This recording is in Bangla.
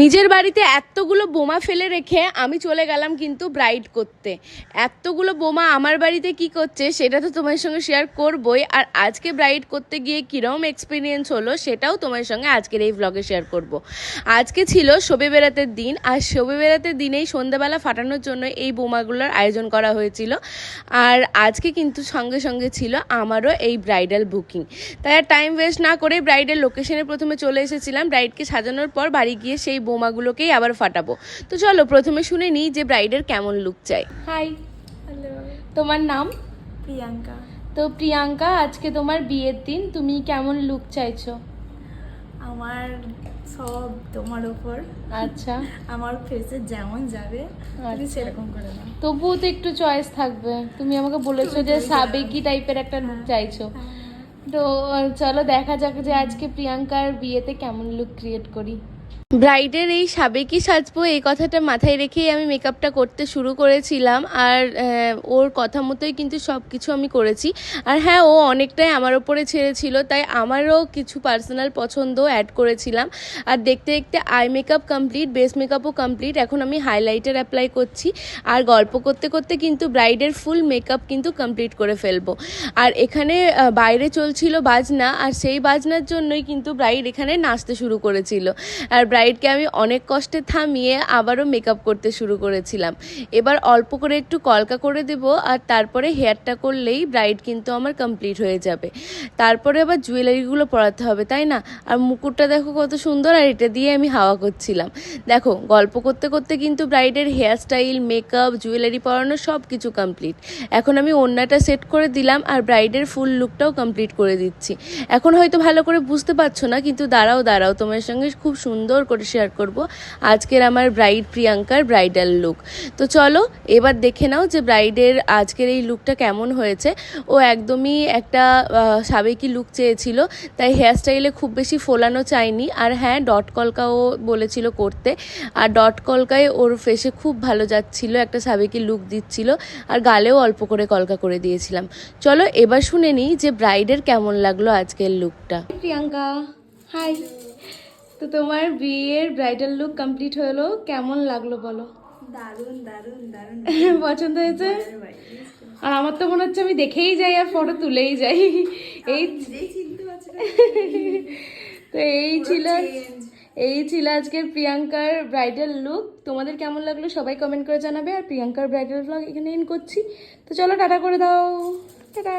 নিজের বাড়িতে এতগুলো বোমা ফেলে রেখে আমি চলে গেলাম কিন্তু ব্রাইড করতে। এতগুলো বোমা আমার বাড়িতে কি করছে সেটা তো তোমার সঙ্গে শেয়ার করবই। আর আজকে ব্রাইড করতে গিয়ে কীরকম এক্সপিরিয়েন্স হলো সেটাও তোমার সঙ্গে আজকের এই ব্লগে শেয়ার করব। আজকে ছিল শোবে বেড়াতের দিন, আর শোবে বেড়াতের দিনেই সন্ধ্যাবেলা ফাটানোর জন্য এই বোমাগুলোর আয়োজন করা হয়েছিল। আর আজকে কিন্তু সঙ্গে সঙ্গে ছিল আমারও এই ব্রাইডাল বুকিং তাই আর টাইম ওয়েস্ট না করে ব্রাইডের লোকেশনে প্রথমে চলে এসেছিলাম। ব্রাইডকে সাজানোর পর বাড়ি গিয়ে সেই বোমাগুলোকেই আবার ফাটাবো। তো চলো প্রথমে শুনে নিই যে ব্রাইডের কেমন লুক চাই। হাই হ্যালো তোমার নাম? প্রিয়াঙ্কা। তো প্রিয়াঙ্কা আজকে তোমার বিয়ের দিন তুমি কেমন লুক চাইছো? আমার সব তোমার ওপর আচ্ছা। আমার ফেসে যেমন যাবে তুমি আচ্ছা। সেরকম করে দাও তবুও তো একটু চয়েস থাকবে। তুমি আমাকে বলেছ যে সাবেকি টাইপের একটা লুক চাইছো। তো চলো দেখা যাক যে আজকে প্রিয়াঙ্কার বিয়েতে কেমন লুক ক্রিয়েট করি। ব্রাইডের এই সাবেকি সাজবো, এই কথাটা মাথায় রেখেই আমি মেকআপটা করতে শুরু করেছিলাম আর ওর কথা মতোই কিন্তু সব কিছু আমি করেছি। আর হ্যাঁ ও অনেকটাই আমার ওপরে ছেড়েছিল, তাই আমারও কিছু পার্সোনাল পছন্দ অ্যাড করেছিলাম। আর দেখতে দেখতে আই মেকআপ কমপ্লিট বেস মেকআপও কমপ্লিট এখন আমি হাইলাইটার অ্যাপ্লাই করছি। আর গল্প করতে করতে কিন্তু ব্রাইডের ফুল মেকআপ কিন্তু কমপ্লিট করে ফেলব। আর এখানে বাইরে চলছিল বাজনা, আর সেই বাজনার জন্যই কিন্তু ব্রাইড এখানে নাচতে শুরু করেছিল। আর ব্রাইডকে আমি অনেক কষ্টে থামিয়ে আবারও মেকআপ করতে শুরু করেছিলাম। এবার অল্প করে একটু কলকা করে দেব আর তারপরে হেয়ারটা করলেই ব্রাইড কিন্তু আমার কমপ্লিট হয়ে যাবে। তারপরে আবার জুয়েলারিগুলো পরাতে হবে, তাই না? আর মুকুটটা দেখো কত সুন্দর আর এটা দিয়ে আমি হাওয়া করছিলাম। দেখো, গল্প করতে করতে কিন্তু ব্রাইডের হেয়ার স্টাইল মেকআপ জুয়েলারি পরানো সব কিছু কমপ্লিট এখন আমি ওড়নাটা সেট করে দিলাম আর ব্রাইডের ফুল লুকটাও কমপ্লিট করে দিচ্ছি। এখন হয়তো ভালো করে বুঝতে পারছ না, কিন্তু দাঁড়াও দাঁড়াও, তোমার সঙ্গে খুব সুন্দর করে শেয়ার করব। আজকের আমার ব্রাইড প্রিয়াঙ্কার ব্রাইডাল লুক তো চলো, এবার দেখে নাও যে ব্রাইডের আজকের এই লুকটা কেমন হয়েছে। ও একদমই একটা সাবেকি লুক চেয়েছিল, তাই হেয়ার স্টাইলে খুব বেশি ফোলানো চায়নি। আর হ্যাঁ ডট কলকাও বলেছিল করতে। আর ডট কলকায় ওর ফেসে খুব ভালো যাচ্ছিল, একটা সাবেকি লুক দিচ্ছিল। আর গালেও অল্প করে কলকা করে দিয়েছিলাম। চলো, এবার শুনে নিই যে ব্রাইডের কেমন লাগল আজকের লুকটা প্রিয়াঙ্কা হাই তো তোমার বিয়ের ব্রাইডাল লুক কমপ্লিট হলো কেমন লাগল বলো? দারুণ দারুণ দারুণ। পছন্দ হয়েছে? আর আমার তো মনে হচ্ছে আমি দেখেই যাই আর ফটো তুলেই যাই। এই তো এই ছিল এই ছিল আজকের প্রিয়াঙ্কার ব্রাইডাল লুক তোমাদের কেমন লাগল সবাই কমেন্ট করে জানাবে। আর প্রিয়াঙ্কার ব্রাইডাল ব্লগ এখানে ইন করছি। তো চলো টাটা করে দাও। টাটা।